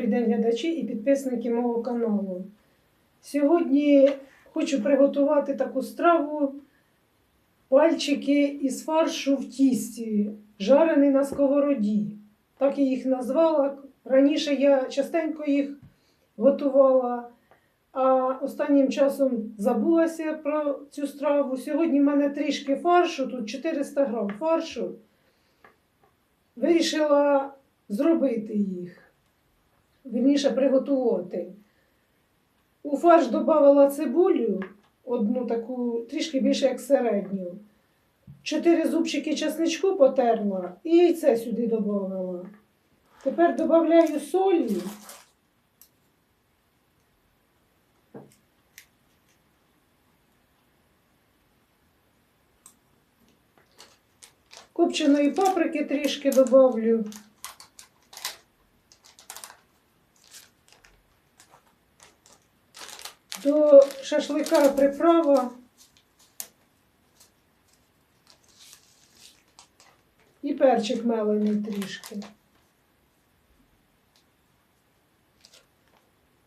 Добрий день, глядачі і підписники мого каналу. Сьогодні хочу приготувати таку страву пальчики із фаршу в тісті, жарений на сковороді. Так я їх назвала. Раніше я частенько їх готувала, а останнім часом забулася про цю страву. Сьогодні в мене трішки фаршу, тут 400 грам фаршу. Вирішила зробити їх вірніше приготувати. У фарш додавала цибулю, одну таку трішки більше як середню. Чотири зубчики чесничку потерла і яйце сюди додавала. Тепер додаю солі. Копченої паприки трішки додавлю. До шашлика приправа і перчик мелений трішки.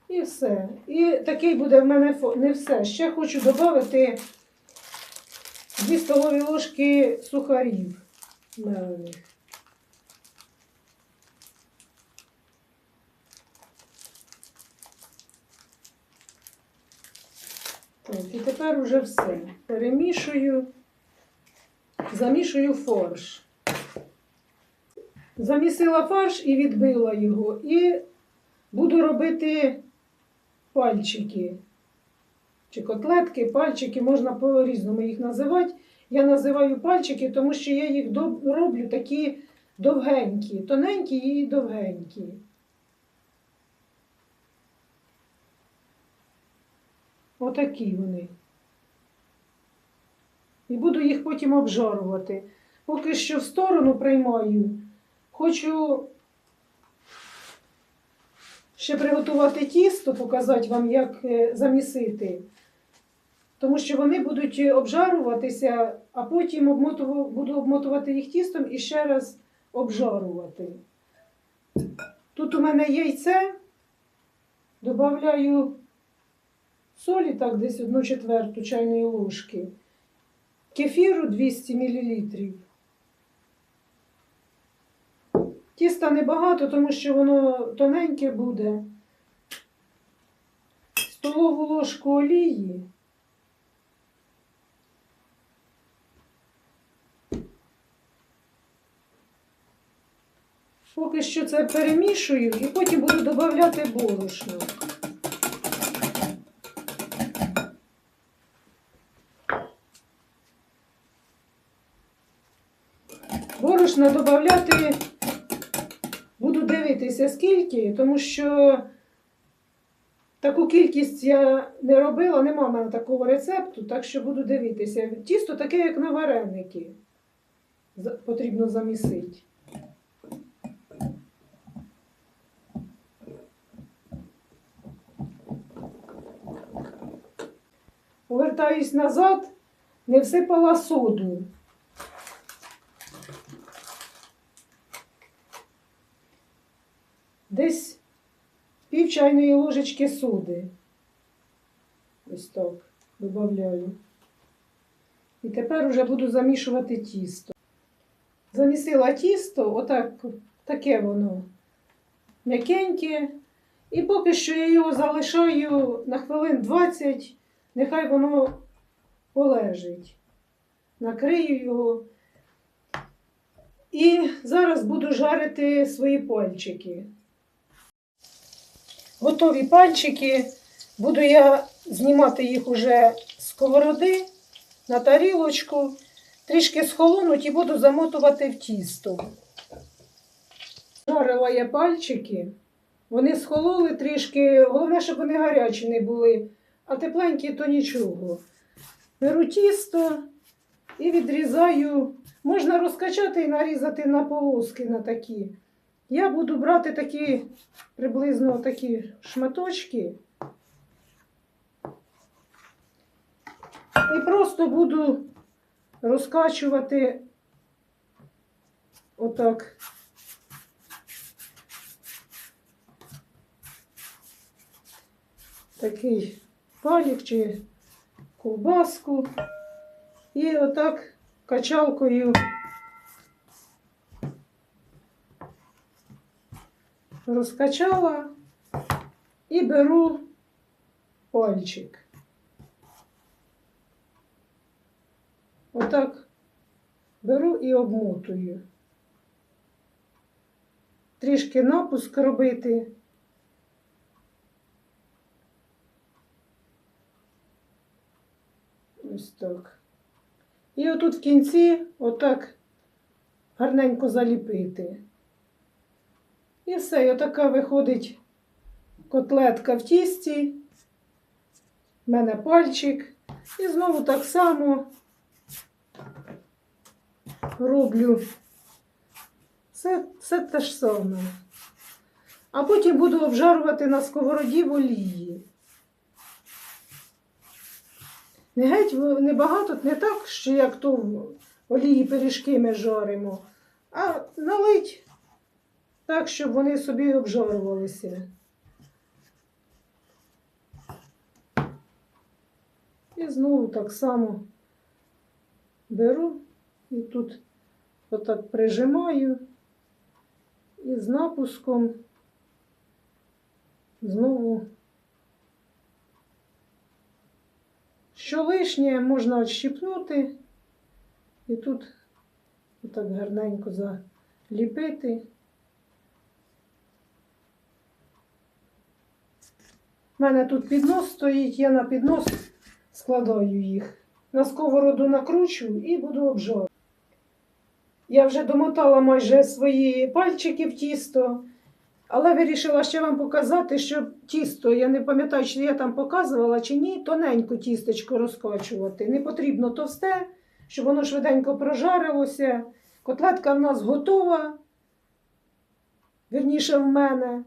І все. І такий буде в мене не все. Ще хочу додати 2 столові ложки сухарів мелених. І тепер уже все. Перемішую, замішую фарш. Замісила фарш і відбила його. І буду робити пальчики. Чи котлетки, пальчики, можна по-різному їх називати. Я називаю пальчики, тому що я їх роблю такі довгенькі, тоненькі і довгенькі. Отакі вони. І буду їх потім обжарувати. Поки що в сторону приймаю. Хочу ще приготувати тісто, показати вам, як е, замісити. Тому що вони будуть обжаруватися, а потім буду обмотувати їх тістом і ще раз обжарувати. Тут у мене яйце, додаю солі, так, десь одну четверту чайної ложки, кефіру 200 мл. Тіста небагато, тому що воно тоненьке буде. Столову ложку олії. Поки що це перемішую і потім буду додавати борошно. Борошна додавати буду дивитися скільки, тому що таку кількість я не робила, нема в мене такого рецепту, так що буду дивитися. Тісто таке, як на вареники. Потрібно замісити. Повертаюсь назад, не всипала соду. Десь пів чайної ложечки соди. Ось так додаю. І тепер уже буду замішувати тісто. Замісила тісто, отак, таке воно м'якеньке. І поки що я його залишаю на хвилин 20, нехай воно полежить. Накрию його. І зараз буду жарити свої пальчики. Готові пальчики. Буду я знімати їх уже з сковороди на тарілочку, трішки схолонуть і буду замотувати в тісто. Жарила я пальчики, вони схололи трішки, головне, щоб вони гарячі не були, а тепленькі то нічого. Беру тісто і відрізаю. Можна розкачати і нарізати на полоски на такі. Я буду брати такі приблизно такі шматочки. І просто буду розкачувати отак такий палік чи ковбаску. І отак качалкою розкачала і беру пальчик. Отак беру і обмотую. Трішки напуск робити. Ось так. І отут в кінці отак гарненько заліпити. І все, і отака виходить котлетка в тісті. В мене пальчик. І знову так само роблю все, все те ж саме. А потім буду обжарувати на сковороді в олії. Не геть в- не багато, не так, що як то в олії пиріжки ми жаримо, а налить так, щоб вони собі обжарувалися. І знову так само беру і тут отак прижимаю і з напуском знову. Що лишнє можна відщипнути і тут отак гарненько заліпити. У мене тут піднос стоїть, я на піднос складаю їх. На сковороду накручу і буду обжарювати. Я вже домотала майже свої пальчики в тісто, але вирішила ще вам показати, що тісто, я не пам'ятаю, чи я там показувала чи ні, тоненько тістечко розкачувати. Не потрібно товсте, щоб воно швиденько прожарилося. Котлетка в нас готова. Вірніше в мене.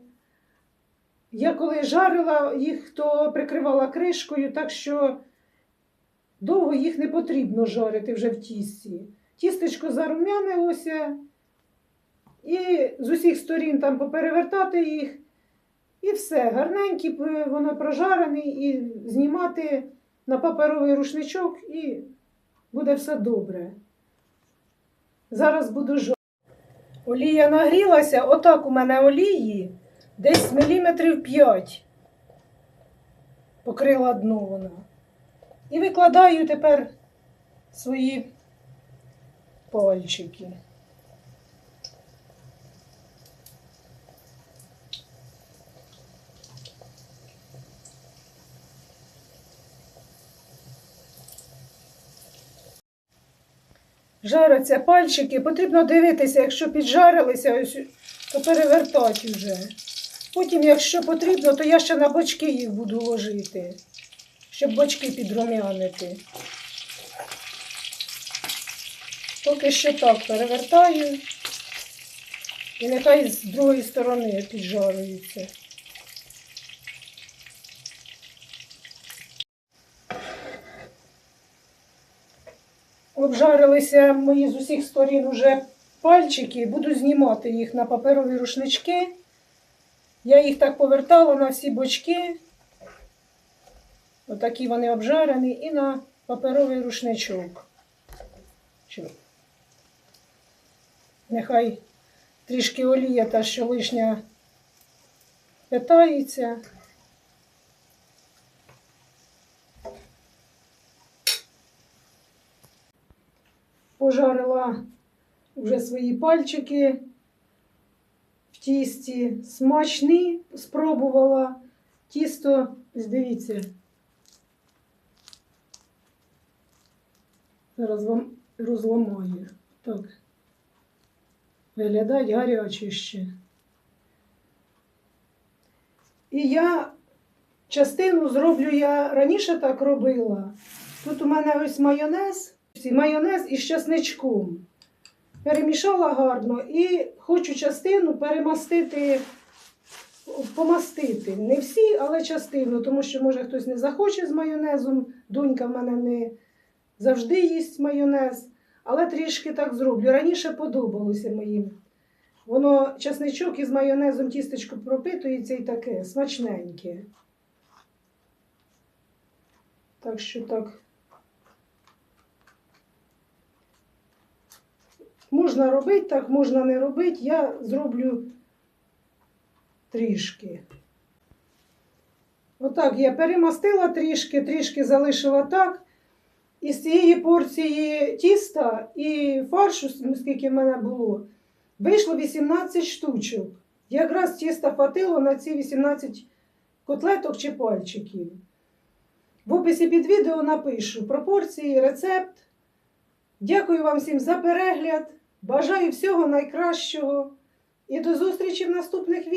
Я коли жарила їх, то прикривала кришкою, так що довго їх не потрібно жарити вже в тісті. Тістечко зарум'янилося, і з усіх сторін там поперевертати їх, і все. Гарненькі, воно прожарене, і знімати на паперовий рушничок, і буде все добре. Зараз буду жарити. Олія нагрілася, отак у мене олії, десь міліметрів 5. Покрила дно вона. І викладаю тепер свої пальчики. Жаряться пальчики, потрібно дивитися, якщо піджарилися, то перевертати вже. Потім, якщо потрібно, то я ще на бочки їх буду ложити, щоб бочки підрум'янити. Поки що так перевертаю. І нехай з другої сторони піджарюються. Обжарилися мої з усіх сторін уже пальчики, буду знімати їх на паперові рушнички. Я їх так повертала на всі бочки. Отакі вони обжарені і на паперовий рушничок. Нехай трішки олія та що лишня питається. Пожарила вже свої пальчики тісті. Смачні, спробувала. Тісто, дивіться. Зараз вам розламаю. Так. Виглядають гарячі ще. І я частину зроблю, я раніше так робила. Тут у мене ось майонез, майонез із часничком. Перемішала гарно і хочу частину перемастити, помастити. Не всі, але частину, тому що, може, хтось не захоче з майонезом. Донька в мене не завжди їсть майонез, але трішки так зроблю. Раніше подобалося моїм. Воно часничок із майонезом тістечко пропитується і таке, смачненьке. Так що так. Можна робити, так можна не робити. Я зроблю трішки. Отак я перемастила трішки, трішки залишила так. І з цієї порції тіста і фаршу, скільки в мене було, вийшло 18 штучок. Якраз тіста хватило на ці 18 котлеток чи пальчиків. В описі під відео напишу пропорції, рецепт. Дякую вам всім за перегляд. Бажаю всього найкращого і до зустрічі в наступних відео.